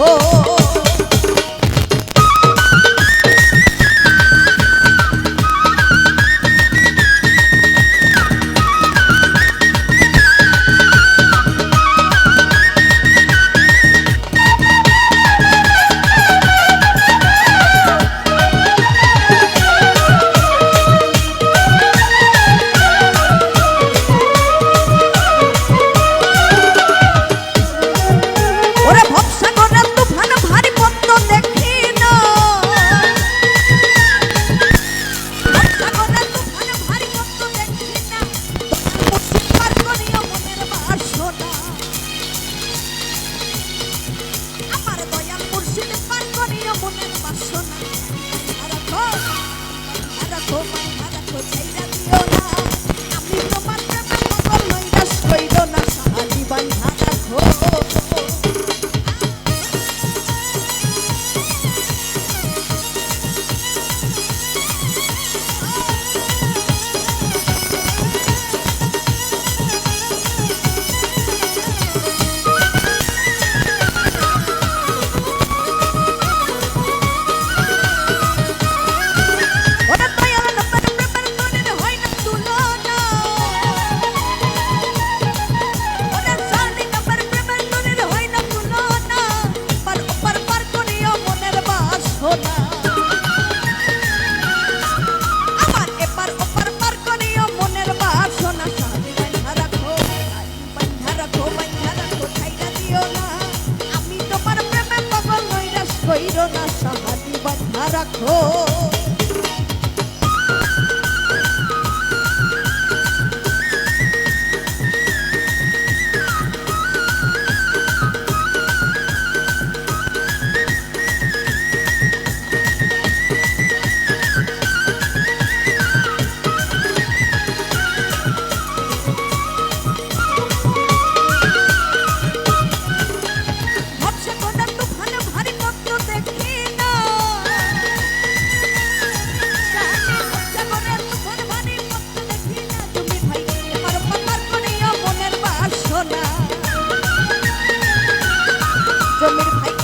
রাখো না শান্তি বান্ধা রাখো। রকমের ভাই